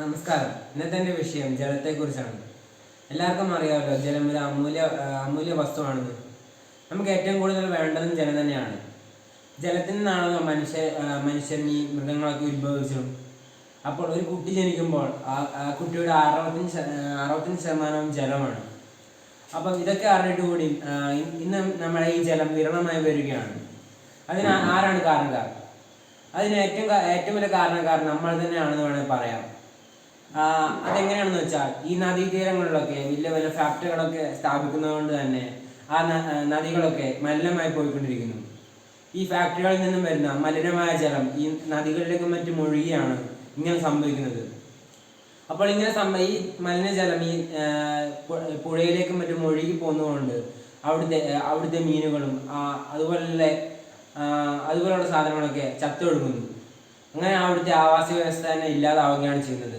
നമസ്കാരം. ഇന്നത്തെ എന്റെ വിഷയം ജലത്തെക്കുറിച്ചാണ്. എല്ലാവർക്കും അറിയാമല്ലോ ജലം ഒരു അമൂല്യ അമൂല്യ വസ്തുവാണെന്ന് നമുക്ക് ഏറ്റവും കൂടുതൽ വേണ്ടതും ജലം തന്നെയാണ്. ജലത്തിൽ നിന്നാണല്ലോ മനുഷ്യ മനുഷ്യൻ ഈ മൃഗങ്ങളൊക്കെ ഉത്ഭവിച്ചതും. അപ്പോൾ ഒരു കുട്ടി ജനിക്കുമ്പോൾ ആ കുട്ടിയുടെ അറുപത്തഞ്ച് അറുപത്തഞ്ച് ശതമാനവും ജലമാണ്. അപ്പം ഇതൊക്കെ അറിഞ്ഞിട്ട് കൂടി ഇന്ന് നമ്മുടെ ഈ ജലം വിരളമായി വരികയാണ്. അതിന് ആരാണ് കാരണക്കാർ? അതിന് ഏറ്റവും ഏറ്റവും വലിയ കാരണക്കാരൻ നമ്മൾ തന്നെയാണെന്ന് വേണമെങ്കിൽ പറയാം. അതെങ്ങനെയാണെന്ന് വെച്ചാൽ ഈ നദീതീരങ്ങളിലൊക്കെ വലിയ വലിയ ഫാക്ടറികളൊക്കെ സ്ഥാപിക്കുന്നത് കൊണ്ട് തന്നെ ആ നദികളൊക്കെ മലിനമായി പോയിക്കൊണ്ടിരിക്കുന്നു. ഈ ഫാക്ടറികളിൽ നിന്നും വരുന്ന മലിനമായ ജലം ഈ നദികളിലേക്കും മറ്റും ഒഴുകിയാണ് ഇങ്ങനെ സംഭവിക്കുന്നത്. അപ്പോൾ ഇങ്ങനെ ഈ മലിനജലം ഈ പുഴയിലേക്കും മറ്റും ഒഴുകി പോകുന്നതുകൊണ്ട് അവിടുത്തെ അവിടുത്തെ മീനുകളും ആ, അതുപോലുള്ള സാധനങ്ങളൊക്കെ ചത്തൊഴുകുന്നു. അങ്ങനെ അവിടുത്തെ ആവാസ വ്യവസ്ഥ തന്നെ ഇല്ലാതാവുകയാണ് ചെയ്യുന്നത്.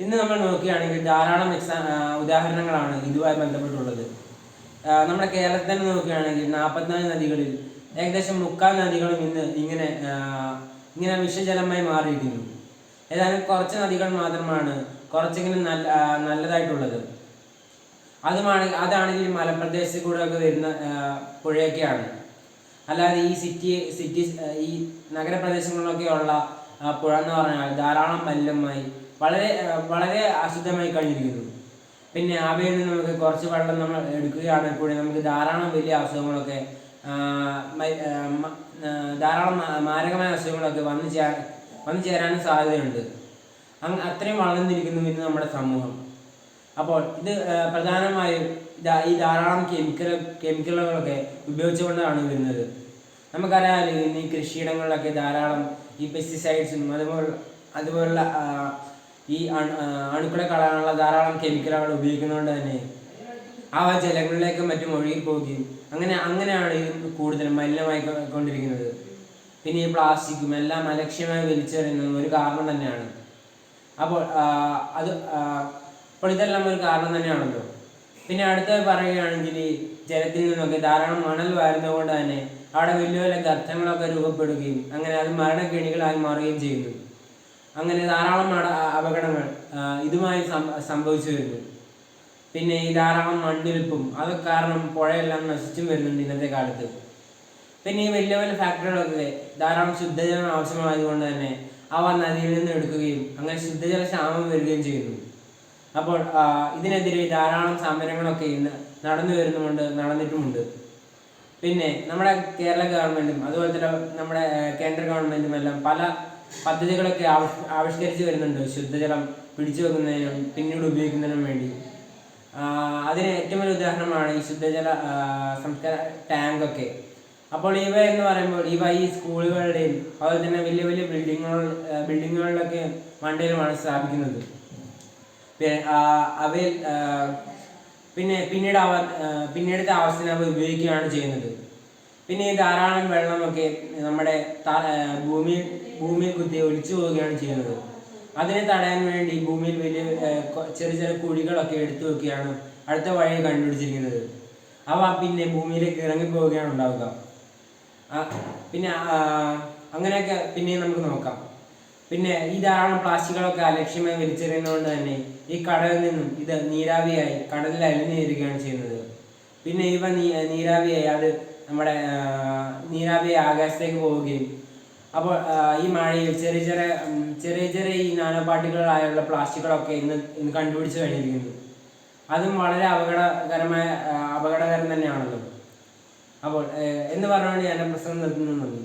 ഇന്ന് നമ്മൾ നോക്കുകയാണെങ്കിൽ ധാരാളം എക്സാ ഉദാഹരണങ്ങളാണ് ഇതുമായി ബന്ധപ്പെട്ടുള്ളത്. നമ്മുടെ കേരളത്തിൽ തന്നെ നോക്കുകയാണെങ്കിൽ നാൽപ്പത്തിനാല് നദികളിൽ ഏകദേശം മുക്കാൽ നദികളും ഇന്ന് ഇങ്ങനെ ഇങ്ങനെ വിഷജലമായി മാറിയിരിക്കുന്നു. ഏതായാലും കുറച്ച് നദികൾ മാത്രമാണ് കുറച്ചെങ്കിലും നല്ല നല്ലതായിട്ടുള്ളത്. അതുമാണ് അതാണെങ്കിൽ മലപ്രദേശത്തിൽ കൂടെ ഒക്കെ വരുന്ന പുഴയൊക്കെയാണ്. അല്ലാതെ ഈ സിറ്റി സിറ്റി ഈ നഗരപ്രദേശങ്ങളിലൊക്കെ ഉള്ള പുഴ എന്ന് പറഞ്ഞാൽ ധാരാളം മലിനമായി വളരെ വളരെ അശുദ്ധമായി കഴിഞ്ഞിരിക്കുന്നു. പിന്നെ അവയിൽ നിന്ന് നമുക്ക് കുറച്ച് വെള്ളം നമ്മൾ എടുക്കുകയാണെങ്കിൽ കൂടി നമുക്ക് ധാരാളം വലിയ അസുഖങ്ങളൊക്കെ ധാരാളം മാരകമായ അസുഖങ്ങളൊക്കെ വന്നു ചേ വന്നു ചേരാനും സാധ്യതയുണ്ട്. അങ്ങ് അത്രയും വളർന്നിരിക്കുന്നു ഇന്ന് നമ്മുടെ സമൂഹം. അപ്പോൾ ഇത് പ്രധാനമായും ഈ ധാരാളം കെമിക്കൽ കെമിക്കലുകളൊക്കെ ഉപയോഗിച്ചുകൊണ്ടാണ് വരുന്നത്. നമുക്കറിയാം ഇന്ന് ഈ കൃഷിയിടങ്ങളിലൊക്കെ ധാരാളം ഈ പെസ്റ്റിസൈഡ്സും അതുപോലെ അതുപോലുള്ള ഈ അണുക്കളെ കളയാനുള്ള ധാരാളം കെമിക്കലുകൾ ഉപയോഗിക്കുന്നതുകൊണ്ട് തന്നെ അവ ജലങ്ങളിലേക്കും മറ്റും ഒഴുകിപ്പോവുകയും അങ്ങനെ അങ്ങനെയാണ് ഇത് കൂടുതലും മലിനമായി കൊണ്ടിരിക്കുന്നത്. പിന്നെ ഈ പ്ലാസ്റ്റിക്കും എല്ലാം അലക്ഷ്യമായി വലിച്ചെറിയുന്നതും ഒരു കാരണം തന്നെയാണ്. അപ്പോൾ അത് അപ്പോൾ ഇതെല്ലാം ഒരു കാരണം തന്നെയാണല്ലോ. പിന്നെ അടുത്തത് പറയുകയാണെങ്കിൽ ജലത്തിൽ നിന്നൊക്കെ ധാരാളം മണൽ വാരുന്നതുകൊണ്ട് തന്നെ അവിടെ വലിയ വലിയ ഗർത്തങ്ങളൊക്കെ രൂപപ്പെടുകയും അങ്ങനെ അത് മരണക്കെണികളായി മാറുകയും ചെയ്യുന്നു. അങ്ങനെ ധാരാളം അപകടങ്ങൾ ഇതുമായി സംഭവിച്ചു വരുന്നു പിന്നെ ഈ ധാരാളം മണ്ണിരിപ്പും അതൊക്കെ കാരണം പുഴയെല്ലാം നശിച്ചും വരുന്നുണ്ട് ഇന്നത്തെ കാലത്ത്. പിന്നെ ഈ വലിയ വലിയ ഫാക്ടറികളൊക്കെ ധാരാളം ശുദ്ധജലം ആവശ്യമായതുകൊണ്ട് തന്നെ അവ നദിയിൽ നിന്ന് എടുക്കുകയും അങ്ങനെ ശുദ്ധജല ക്ഷാമം വരികയും ചെയ്യുന്നു. അപ്പോൾ ഇതിനെതിരെ ധാരാളം സമരങ്ങളൊക്കെ ഇന്ന് നടന്നു വരുന്നുമുണ്ട് നടന്നിട്ടുമുണ്ട്. പിന്നെ നമ്മുടെ കേരള ഗവൺമെന്റും അതുപോലെ തന്നെ നമ്മുടെ കേന്ദ്ര ഗവൺമെന്റും എല്ലാം പല പദ്ധതികളൊക്കെ ആവിഷ് ആവിഷ്കരിച്ച് വരുന്നുണ്ട്. ശുദ്ധജലം പിടിച്ചു വെക്കുന്നതിനും പിന്നീട് ഉപയോഗിക്കുന്നതിനും വേണ്ടി. അതിന് ഏറ്റവും വലിയ ഉദാഹരണമാണ് ഈ ശുദ്ധജല സംസ്കാര ടാങ്കൊക്കെ. അപ്പോൾ ഇവ എന്ന് പറയുമ്പോൾ ഇവ ഈ സ്കൂളുകളുടെയും അതുപോലെ തന്നെ വലിയ വലിയ ബിൽഡിങ്ങുകൾ ബിൽഡിങ്ങുകളിലൊക്കെ മണ്ടയിലുമാണ് സ്ഥാപിക്കുന്നത്. അവയിൽ പിന്നെ പിന്നീട് അവ പിന്നീടത്തെ ആവശ്യത്തിന് അവ ഉപയോഗിക്കുകയാണ് ചെയ്യുന്നത്. പിന്നെ ഈ ധാരാളം വെള്ളമൊക്കെ നമ്മുടെ ഭൂമി ഭൂമിയിൽ കുത്തി ഒലിച്ചു പോവുകയാണ് ചെയ്യുന്നത്. അതിനെ തടയാൻ വേണ്ടി ഭൂമിയിൽ വലിയ ചെറിയ ചെറിയ കുഴികളൊക്കെ എടുത്തു വെക്കുകയാണ് അടുത്ത വഴി കണ്ടുപിടിച്ചിരിക്കുന്നത്. അവ പിന്നെ ഭൂമിയിലേക്ക് ഇറങ്ങി പോവുകയാണ് ഉണ്ടാവുക പിന്നെ അങ്ങനെയൊക്കെ പിന്നെ നമുക്ക് നോക്കാം. പിന്നെ ഈ ധാരാളം പ്ലാസ്റ്റിക്കുകളൊക്കെ അലക്ഷ്യമായി വലിച്ചെറിയുന്നതുകൊണ്ട് തന്നെ ഈ കടലിൽ നിന്നും ഇത് നീരാവിയായി കടലിൽ അലിഞ്ഞു ചേരുകയാണ് ചെയ്യുന്നത്. പിന്നെ ഇവ നീരാവിയായി അത് നമ്മുടെ നീരാവി ആകാശത്തേക്ക് പോവുകയും. അപ്പോൾ ഈ മഴയിൽ ചെറിയ ചെറിയ ചെറിയ ചെറിയ ഈ നാനോ പാർട്ടികളായുള്ള പ്ലാസ്റ്റിക്കുകളൊക്കെ ഇന്ന് ഇന്ന് കണ്ടുപിടിച്ച് കഴിഞ്ഞിരിക്കുന്നു. അതും വളരെ അപകടകരമായ അപകടകരം തന്നെയാണല്ലോ. അപ്പോൾ എന്ന് പറഞ്ഞുകൊണ്ട് ഞാൻ പ്രസംഗം നിർത്തുന്നു. നന്ദി